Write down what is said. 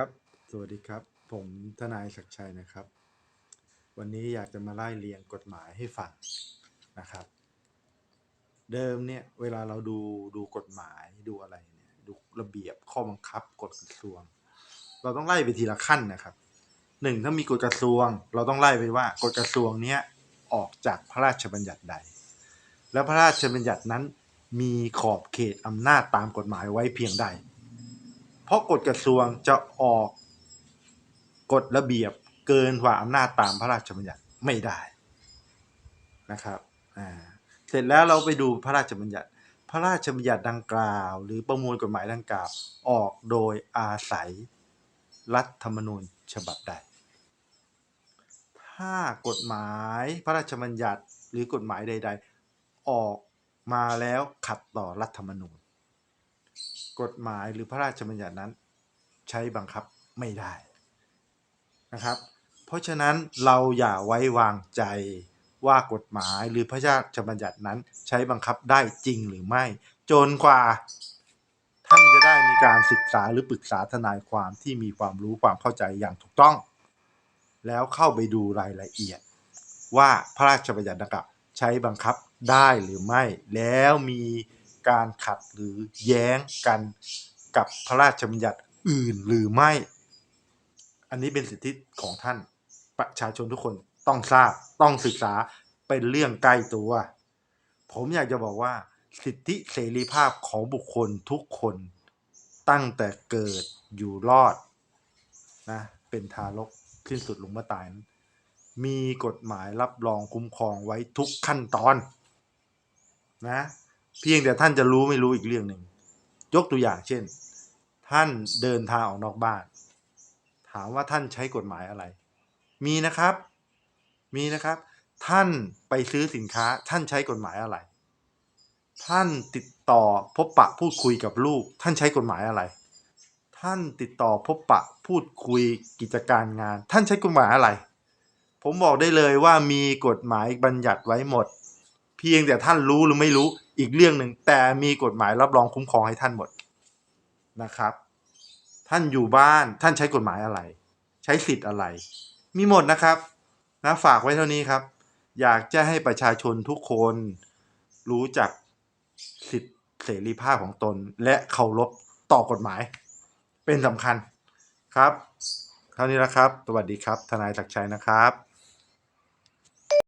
ครับ สวัสดีครับ ผมทนายศักดิ์ชัยนะครับ วันนี้อยากจะมาไล่เรียงกฎหมายให้ฟังนะครับ เดิมเนี่ยเวลาเราดูดูกฎหมายดูอะไรเนี่ยดูระเบียบข้อบังคับกฎกระทรวง เราต้องไล่ไปทีละขั้นนะครับหนึ่งถ้ามีกฎกระทรวง เราต้องไล่ไปว่ากฎกระทรวงเนี้ยออกจากพระราชบัญญัติใด แล้วพระราชบัญญัตินั้นมีขอบเขตอำนาจตามกฎหมายไว้เพียงใด เพราะกฎกระทรวงจะออกกฎระเบียบเกินกว่าอำนาจตามพระราชบัญญัติไม่ได้นะครับเสร็จแล้วเราไปดูพระราชบัญญัติ พระราชบัญญัติดังกล่าว หรือประมวลกฎหมายดังกล่าว ออกโดยอาศัยรัฐธรรมนูญฉบับใด ถ้ากฎหมายพระราชบัญญัติหรือกฎหมายใด ๆ ออกมาแล้วขัดต่อรัฐธรรมนูญ กฎหมายหรือพระราชบัญญัตินั้น ใช้บังคับไม่ได้นะครับ เพราะฉะนั้นเราอย่าไว้วางใจว่ากฎหมายหรือพระราชบัญญัตินั้นใช้บังคับได้จริงหรือไม่ จนกว่า ท่านจะได้มีการศึกษาหรือปรึกษาทนายความที่มีความรู้ความเข้าใจอย่างถูกต้อง แล้วเข้าไปดูรายละเอียด ว่าพระราชบัญญัติดังกล่าวใช้บังคับได้หรือไม่ แล้วมี การขัดหรือแย้งกันกับพระราชบัญญัติอื่นหรือไม่ อันนี้เป็นสิทธิของท่านประชาชนทุกคนต้องทราบต้องศึกษาเป็นเรื่องใกล้ตัว ผมอยากจะบอกว่าสิทธิเสรีภาพของบุคคลทุกคนตั้งแต่เกิดอยู่รอดนะเป็นทารกสิ้นสุดลงมื่อตายนั้นมีกฎหมายรับรองคุ้มครองไว้ทุกขั้นตอนนะ เพียงแต่ท่านจะรู้ไม่รู้อีกเรื่องหนึ่งยกตัวอย่างเช่น ท่านเดินทางออกนอกบ้าน ถามว่าท่านใช้กฎหมายอะไร มีนะครับ มีนะครับ ท่านไปซื้อสินค้าท่านใช้กฎหมายอะไร ท่านติดต่อพบปะพูดคุยกับลูก ท่านใช้กฎหมายอะไร ท่านติดต่อพบปะพูดคุยกิจการงาน ท่านใช้กฎหมายอะไร ผมบอกได้เลยว่ามีกฎหมายบัญญัติไว้หมด พียงแต่ท่านรู้หรือไม่รู้อีกเรื่องหนึ่งแต่มีกฎหมายรับรองคุ้มครองให้ท่านหมดนะครับ ท่านอยู่บ้านท่านใช้กฎหมายอะไร ใช้สิทธิ์อะไร มีหมดนะครับนะฝากไว้เท่านี้ครับ อยากจะให้ประชาชนทุกคนรู้จักสิทธิเสรีภาพของตน และเคารพต่อกฎหมาย เป็นสำคัญครับ เท่านี้นะครับ สวัสดีครับ ทนายศักชัยนะครับ